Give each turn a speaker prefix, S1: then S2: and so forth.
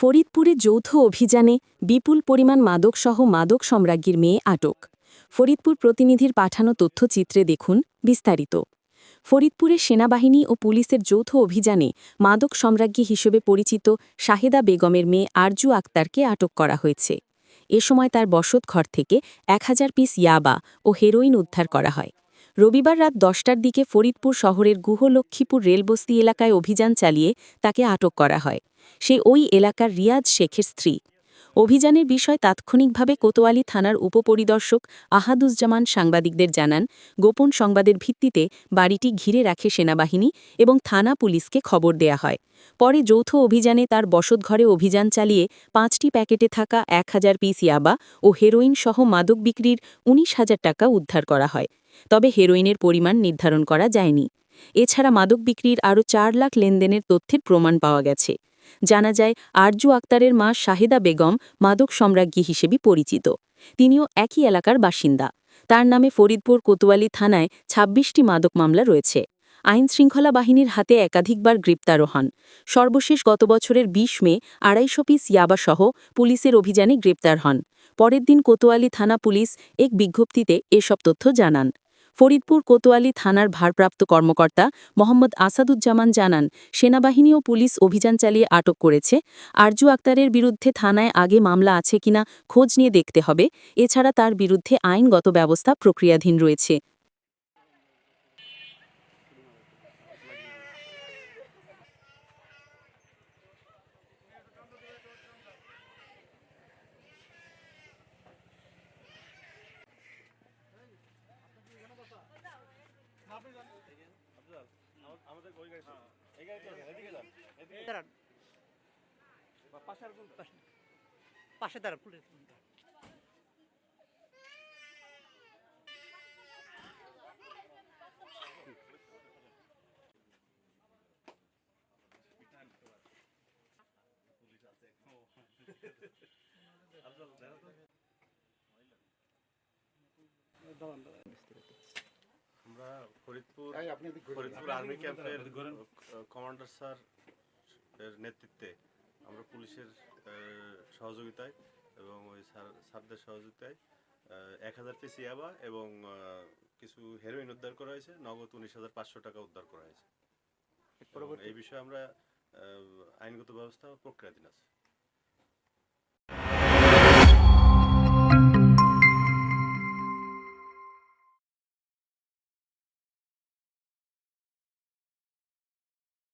S1: ফরিদপুরে যৌথ অভিযানে বিপুল পরিমাণ মাদকসহ মাদক সম্রাজ্ঞীর মেয়ে আটক। ফরিদপুর প্রতিনিধির পাঠানো তথ্যচিত্রে দেখুন বিস্তারিত। ফরিদপুরে সেনাবাহিনী ও পুলিশের যৌথ অভিযানে মাদক সম্রাজ্ঞী হিসেবে পরিচিত শাহেদা বেগমের মেয়ে আরজু আক্তারকে আটক করা হয়েছে। এ সময় তার বসত ঘর থেকে এক হাজার পিস ইয়াবা ও হেরোইন উদ্ধার করা হয়। রবিবার রাত দশটার দিকে ফরিদপুর শহরের গুহলক্ষ্মীপুর রেলবস্তি এলাকায় অভিযান চালিয়ে তাকে আটক করা হয়। সে ওই এলাকার রিয়াজ শেখের স্ত্রী। অভিযানের বিষয় তাৎক্ষণিকভাবে কোতোয়ালি থানার উপপরিদর্শক আহাদুজ্জামান সাংবাদিকদের জানান, গোপন সংবাদের ভিত্তিতে বাড়িটি ঘিরে রাখে সেনাবাহিনী এবং থানা পুলিশকে খবর দেয়া হয়। পরে যৌথ অভিযানে তার বসতঘরে অভিযান চালিয়ে পাঁচটি প্যাকেটে থাকা এক হাজার পিস ইয়াবা ও হেরোইন সহ মাদক বিক্রির উনিশ হাজার টাকা উদ্ধার করা হয়। তবে হেরোইনের পরিমাণ নির্ধারণ করা যায়নি। এছাড়া মাদক বিক্রির আরও চার লাখ লেনদেনের তথ্যের প্রমাণ পাওয়া গেছে। জানা যায়, আরজু আক্তারের মা শাহেদা বেগম মাদক সম্রাজ্ঞী হিসেবে পরিচিত। তিনিও একই এলাকার বাসিন্দা। তার নামে ফরিদপুর কোতোয়ালি থানায় ২৬টি মাদক মামলা রয়েছে। আইন শৃঙ্খলা বাহিনীর হাতে একাধিকবার গ্রেপ্তারও হন। সর্বশেষ গত বছরের ২০ মে, আড়াইশো পিস ইয়াবাসহ পুলিশের অভিযানে গ্রেপ্তার হন। পরের দিন কোতোয়ালি থানা পুলিশ এক বিজ্ঞপ্তিতে এসব তথ্য জানান। ফরিদপুর কোতোয়ালি থানার ভারপ্রাপ্ত কর্মকর্তা মোহাম্মদ আসাদুজ্জামান জানান, সেনাবাহিনী ও পুলিশ অভিযান চালিয়ে আটক করেছে। আরজু আক্তারের বিরুদ্ধে থানায় আগে মামলা আছে কিনা খোঁজ নিয়ে দেখতে হবে। এছাড়া তার বিরুদ্ধে আইনগত ব্যবস্থা প্রক্রিয়াধীন রয়েছে।
S2: দাঁড়ান। পাশে দাঁড়ান পুলিশ
S3: আমরা ফরিদপুর ফরিদপুর আর্মি ক্যাম্পের কমান্ডার স্যার এর নেতৃত্বে আমরা পুলিশের সহযোগিতায় এবং ওই স্যার স্যারদের সহযোগিতায় এক হাজার পিস ইয়াবা এবং কিছু হেরোইন উদ্ধার করা হয়েছে নগদ উনিশ হাজার পাঁচশো টাকা উদ্ধার করা হয়েছে। এই বিষয়ে আমরা আইনগত ব্যবস্থা প্রক্রিয়াধীন আছে।